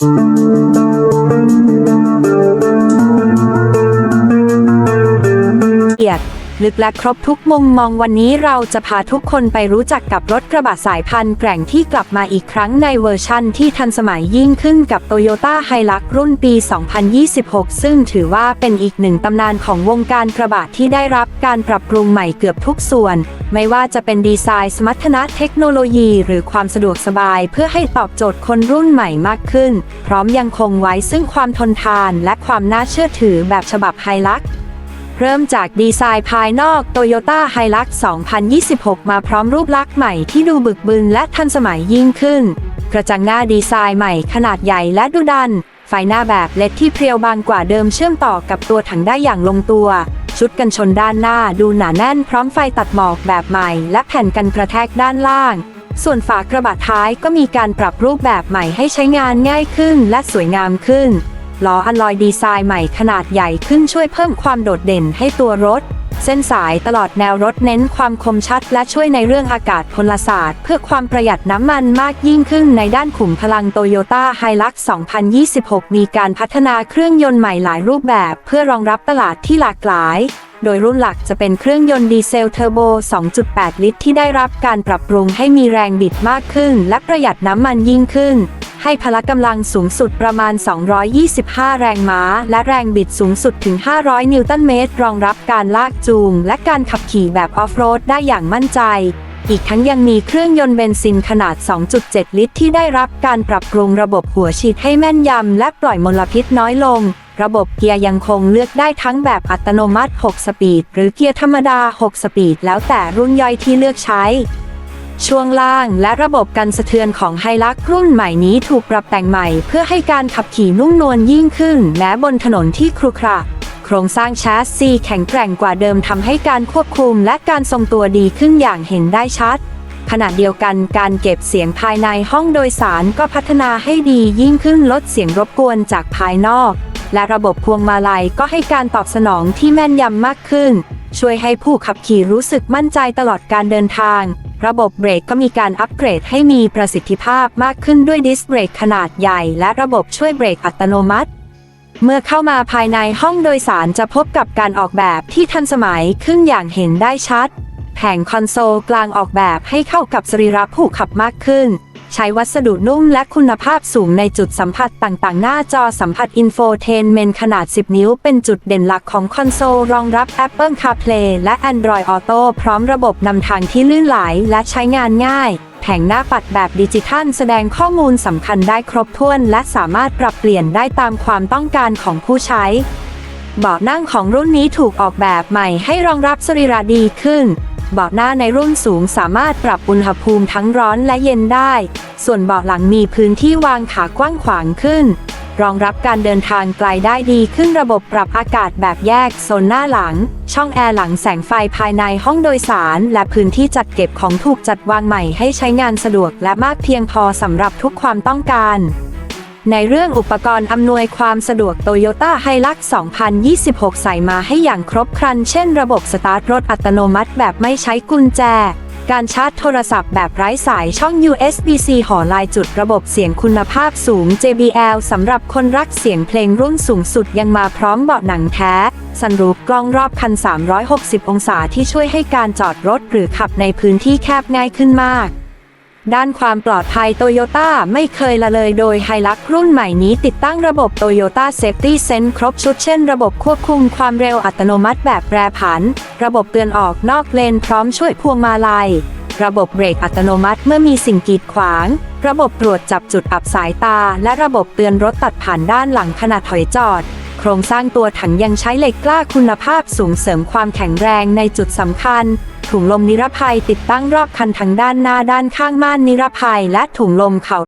เลึกและครบทุกมุมมองวันนี้เราจะพาทุกคนไปรู้จักกับรถกระบะสายพันธุ์แกร่งที่กลับมาอีกครั้งในเวอร์ชั่นที่ทันสมัยยิ่งขึ้นกับ Toyota Hilux รุ่นปี 2026 ซึ่งถือว่าเป็นอีกหนึ่งตำนานของวงการกระบะที่ได้รับการปรับปรุงใหม่เกือบทุกส่วน ไม่ว่าจะเป็นดีไซน์สมรรถนะเทคโนโลยี หรือความสะดวกสบาย เพื่อให้ตอบโจทย์คนรุ่นใหม่มากขึ้น พร้อมยังคงไว้ซึ่งความทนทาน และความน่าเชื่อถือแบบฉบับไฮลัก เริ่มจากดีไซน์ภายนอก Toyota Hilux 2026 มาพร้อมรูปลักษณ์ใหม่ที่ดูบึกบึนและทันสมัยยิ่งขึ้น กระจังหน้าดีไซน์ใหม่ขนาดใหญ่และดุดัน ไฟหน้าแบบเล็ดที่เพรียวบางกว่าเดิมเชื่อมต่อกับตัวถังได้อย่างลงตัว ชุดกันชนด้านหน้าดูหนาแน่นพร้อมไฟตัดหมอกแบบใหม่ และแผ่นกันกระแทกด้านล่าง ส่วนฝากระบะท้ายก็มีการปรับรูปแบบใหม่ให้ใช้งานง่ายขึ้นและสวยงามขึ้น ล้ออัลลอยดีไซน์ใหม่ขนาดใหญ่ขึ้นช่วยเพิ่มความโดดเด่นให้ตัวรถ เส้นสายตลอดแนวรถเน้นความคมชัด และช่วยในเรื่องอากาศพลศาสตร์ เพื่อความประหยัดน้ำมันมากยิ่งขึ้นในด้านขุมพลังโตโยต้าไฮลัก2026 มีการพัฒนาเครื่องยนต์ใหม่หลายรูปแบบ เพื่อรองรับตลาดที่หลากหลาย โดยรุ่นหลักจะเป็นเครื่องยนต์ดีเซลเทอร์โบ 2.8 ลิตร ที่ได้รับการปรับปรุงให้มีแรงบิดมากขึ้น และประหยัดน้ำมันยิ่งขึ้น ให้พละกำลังสูงสุดประมาณ 225 แรงม้า และแรงบิดสูงสุดถึง 500 นิวตันเมตร รองรับการลากจูง และการขับขี่แบบออฟโรดได้อย่างมั่นใจอีกทั้งยังมีเครื่องยนต์เบนซินขนาด 2.7 ลิตร ที่ได้รับการปรับปรุงระบบหัวฉีดให้แม่นยำ และปล่อยมลพิษน้อยลง ระบบเกียร์ยังคงเลือกได้ทั้งแบบอัตโนมัติ 6 สปีด หรือเกียร์ธรรมดา 6 สปีด แล้วแต่รุ่นย่อยที่เลือกใช้ ช่วงล่างและระบบกันสะเทือนของไฮลักรุ่นใหม่นี้ถูกปรับแต่งใหม่ เพื่อให้การขับขี่นุ่มนวลยิ่งขึ้น แม้บนถนนที่ครุขระโครงสร้างแชสซีแข็งแกร่งกว่าเดิมทำให้การควบคุมและการทรงตัวดีขึ้นอย่างเห็นได้ชัดขณะเดียวกันการเก็บเสียงภายในห้องโดยสารก็พัฒนาให้ดียิ่งขึ้นลดเสียงรบกวนจากภายนอก และระบบพวงมาลัยก็ให้การตอบสนองที่แม่นยำมากขึ้น ช่วยให้ผู้ขับขี่รู้สึกมั่นใจตลอดการเดินทาง ระบบเบรกก็มีการอัปเกรดให้มีประสิทธิภาพมากขึ้นด้วยดิสเบรกขนาดใหญ่ และระบบช่วยเบรกอัตโนมัติ เมื่อเข้ามาภายในห้องโดยสารจะพบกับการออกแบบที่ทันสมัยขึ้นอย่างเห็นได้ชัด แผงคอนโซลกลางออกแบบให้เข้ากับสรีระผู้ขับมากขึ้น ใช้วัสดุนุ่มและคุณภาพสูงในจุดสัมผัสต่างๆ หน้าจอสัมผัสอินโฟเทนเมนขนาด 10 นิ้วเป็นจุดเด่นหลักของคอนโซลรองรับ Apple CarPlay และ Android Auto พร้อมระบบนำทางที่ลื่นไหลและใช้งานง่ายแผงหน้าปัดแบบดิจิทัลแสดงข้อมูลสำคัญได้ครบถ้วน และสามารถปรับเปลี่ยนได้ตามความต้องการของผู้ใช้ เบาะนั่งของรุ่นนี้ถูกออกแบบใหม่ให้รองรับสรีระดีขึ้น เบาะหน้าในรุ่นสูงสามารถปรับอุณหภูมิทั้งร้อนและเย็นได้ ส่วนเบาะหลังมีพื้นที่วางขากว้างขวางขึ้น รองรับการเดินทางไกลได้ดีขึ้นระบบปรับอากาศแบบแยกโซนหน้าหลัง ช่องแอร์หลังแสงไฟภายในห้องโดยสาร และพื้นที่จัดเก็บของถูกจัดวางใหม่ให้ใช้งานสะดวกและมากเพียงพอสำหรับทุกความต้องการ ในเรื่องอุปกรณ์อำนวยความสะดวก Toyota Hilux 2026 ใส่มาให้อย่างครบครัน เช่นระบบสตาร์ทรถอัตโนมัติแบบไม่ใช้กุญแจ การชาร์จโทรศัพท์แบบไร้สายช่อง USB-C ห่อลายจุดระบบเสียงคุณภาพสูง JBL สำหรับคนรักเสียงเพลงรุ่นสูงสุดยังมาพร้อมเบาะหนังแท้สันรูปกล้องรอบคัน 360 องศาที่ช่วยให้การจอดรถหรือขับในพื้นที่แคบง่ายขึ้นมาก ด้านความปลอดภัยโตโยต้าไม่เคยละเลยโดยไฮลักรุ่นใหม่นี้ติดตั้งระบบ Toyota Safety Sense ครบชุดเช่นระบบควบคุมความเร็วอัตโนมัติแบบแปรผัน ระบบเตือนออกนอกเลนพร้อมช่วยพวงมาลัย ระบบเบรกอัตโนมัติเมื่อมีสิ่งกีดขวาง ระบบตรวจจับจุดอับสายตา และระบบเตือนรถตัดผ่านด้านหลังขณะถอยจอด โครงสร้างตัวถังยังใช้เหล็กกล้าคุณภาพสูงเสริมความแข็งแรงในจุดสำคัญ ถุงลมนิรภัยติดตั้งรอบคันทั้งด้านหน้าด้านข้างม่านนิรภัยและถุงลมเข่า